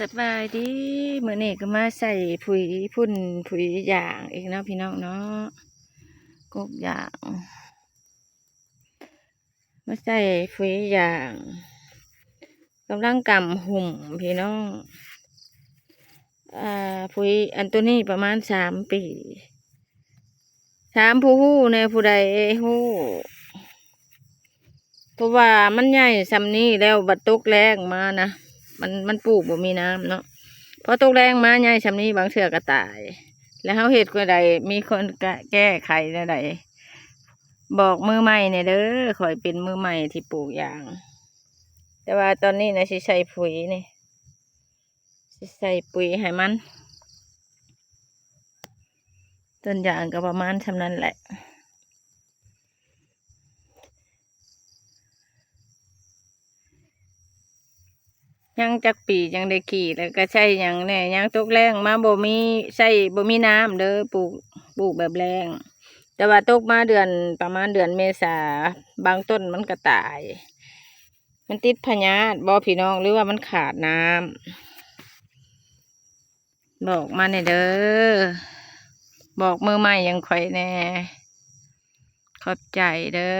สบายดีเมื่อนี้ก็มาใส่ผุยพุ่นผุยอย่างอีกเนาะพี่น้องเนาะกบอย่างมาใส่ผุยอย่างกำลังกำหุ่มพี่น้องอ่าผุยอันตัวนี้ประมาณสามปีสามผู้หู้ในผู้ใดหู้เพราะว่ามันใหญ่ซำนี้แล้วบัดตกแรงมานะ มันมันปลูกบ่มีน้ำเนาะพอตกแรงมาใหญ่ชำนี้บางเชือก็ตาย แล้วเฮาเฮ็ดก็ใดมีคนแก้ไขได้ใดบอกมือใหม่เนี่ยเด้อข่อยเป็นมือใหม่ที่ปลูกยาง แต่ว่าตอนนี้นะสิใส่ปุ๋ยนี่สิใส่ปุ๋ยให้มันต้นยางก็ประมาณชำนั้นแหละ ยังจักปียังได้ขี่แล้วก็ใช่ยังแน่ยังตกแรงมาบ่มีใช่บ่มีน้ำเด้อปลูกปลูกแบบแรง แต่ว่าตกมาเดือนประมาณเดือนเมษาบางต้นมันก็ตาย มันติดพยาธิบ่พี่น้องหรือว่ามันขาดน้ำบอกมาในอยเด้อบอกมือใหม่ยังข่อยแน่ขอบใจเด้อ